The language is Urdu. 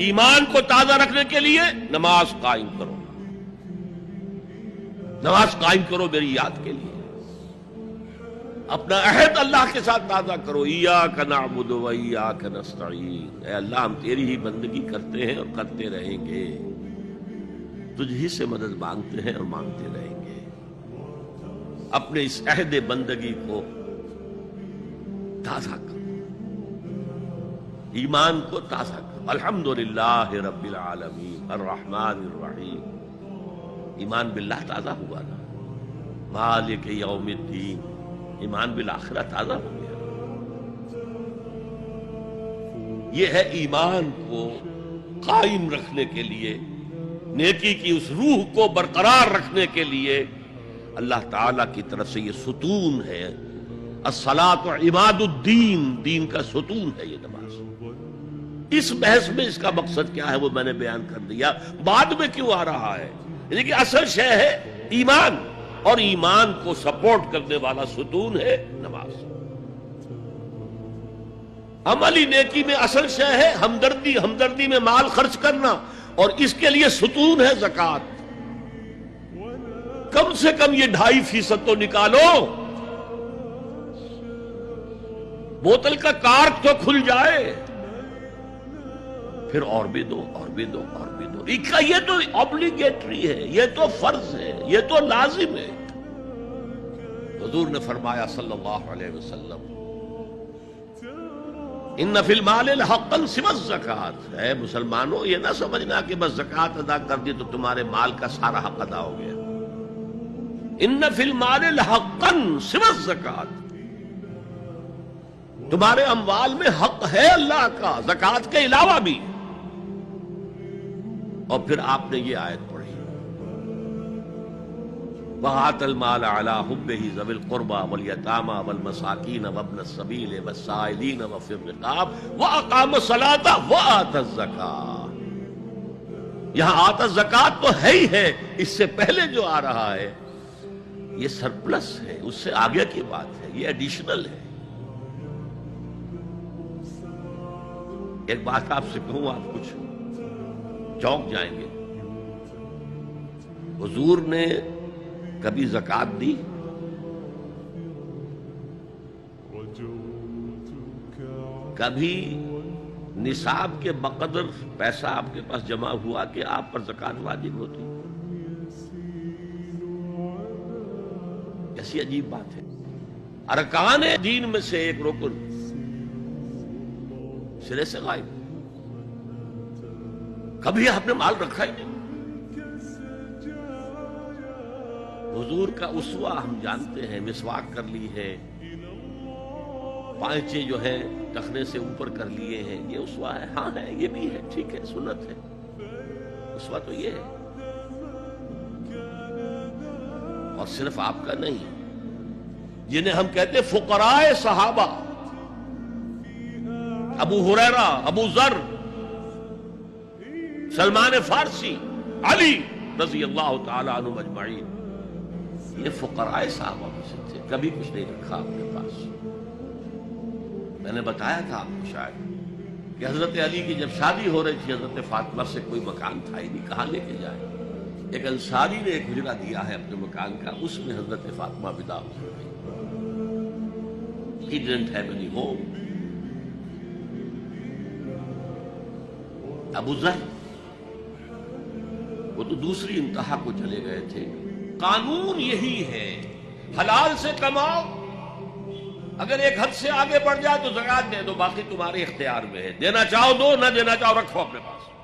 ایمان کو تازہ رکھنے کے لیے نماز قائم کرو۔ نماز قائم کرو میری یاد کے لیے۔ اپنا عہد اللہ کے ساتھ تازہ کرو۔ ایا کا نعبد و ایا کا نستعین۔ اے اللہ، ہم تیری ہی بندگی کرتے ہیں اور کرتے رہیں گے۔ تجھ ہی سے مدد مانگتے ہیں اور مانگتے رہیں گے۔ اپنے اس عہد بندگی کو تازہ کرو۔ ایمان کو تازہ کرو۔ الحمد للہ رب العالمین، الرحمن الرحیم۔ ایمان باللہ تازہ ہوا نا۔ مالک یوم الدین، ایمان بالآخرہ تازہ ہو گیا۔ یہ ہے ایمان کو قائم رکھنے کے لیے، نیکی کی اس روح کو برقرار رکھنے کے لیے۔ اللہ تعالی کی طرف سے یہ ستون ہے۔ السلاط و عماد الدین، دین کا ستون ہے یہ نماز۔ اس بحث میں اس کا مقصد کیا ہے وہ میں نے بیان کر دیا۔ بعد میں کیوں آ رہا ہے؟ یعنی کہ اصل شے ہے ایمان، اور ایمان کو سپورٹ کرنے والا ستون ہے نماز۔ عملی نیکی میں اصل شے ہے ہمدردی ہمدردی میں مال خرچ کرنا، اور اس کے لیے ستون ہے زکات۔ کم سے کم یہ ڈھائی فیصد تو نکالو۔ بوتل کا کارک تو کھل جائے۔ پھر اور بھی دو، اور بھی دو، اور بھی دو۔ یہ تو obligatory ہے، یہ تو فرض ہے، یہ تو لازم ہے۔ حضور نے فرمایا صلی اللہ علیہ وسلم، ان فی المال حقا سوى زکات ہے مسلمانوں، یہ نہ سمجھنا کہ بس زکات ادا کر دی تو تمہارے مال کا سارا حق ادا ہو گیا۔ ان فی المال حقا سوى زکات تمہارے اموال میں حق ہے اللہ کا زکات کے علاوہ بھی۔ اور پھر آپ نے یہ آیت پڑھی۔ وَآتَ الْمَالَ عَلَى حُبِّهِ ذَوِي الْقُرْبَى وَالْيَتَامَى وَالْمَسَاكِينَ وَابْنَ السَّبِيلِ وَالسَّائِلِينَ وَفِي الرِّقَابِ وَأَقَامَ الصَّلَاةَ وَآتَ الزَّكَاةَ۔ یہاں آتا زکات تو ہے ہی ہے، اس سے پہلے جو آ رہا ہے، یہ سرپلس ہے، اس سے آگے کی بات ہے، یہ ایڈیشنل ہے۔ ایک بات آپ سے کہوں، آپ کچھ چوک جائیں گے۔ حضور نے کبھی زکات دی؟ کبھی نصاب کے بقدر پیسہ آپ کے پاس جمع ہوا کہ آپ پر زکات واجب ہوتی؟ ایسی عجیب بات ہے۔ ارکان دین میں سے ایک رکن سرے سے غائب کبھی آپ نے مال رکھا ہی نہیں۔ حضور کا اسوا ہم جانتے ہیں، مسواک کر لی ہے۔ پانچے جو ہے ٹخنے سے اوپر کر لیے ہیں۔ یہ اسوا ہے۔ ہاں ہے، یہ بھی ہے۔ ٹھیک ہے، سنت ہے۔ اسوا تو یہ ہے۔ اور صرف آپ کا نہیں، جنہیں ہم کہتے فقراء صحابہ۔ ابو حریرہ، ابو ذر، سلمان فارسی، علی رضی اللہ تعالی عنہ مجمعین یہ فقراء صحابہ میں سے تھے، کبھی کچھ نہیں رکھا اپنے پاس۔ میں نے بتایا تھا آپ کو شاید کہ حضرت علی کی جب شادی ہو رہی تھی، حضرت فاطمہ سے کوئی مکان تھا ہی نہیں، کہاں لے کے جائے؟ ایک انصاری نے ایک حجرہ دیا ہے اپنے مکان کا، اس میں حضرت فاطمہ ودا ہو گئی He didn't have any home. ابو ذر۔ وہ تو دوسری انتہا کو چلے گئے تھے۔ قانون یہی ہے، حلال سے کماؤ۔ اگر ایک حد سے آگے بڑھ جائے تو زکات دے دو، باقی تمہارے اختیار میں ہے۔ دینا چاہو دو، نہ دینا چاہو رکھو اپنے پاس۔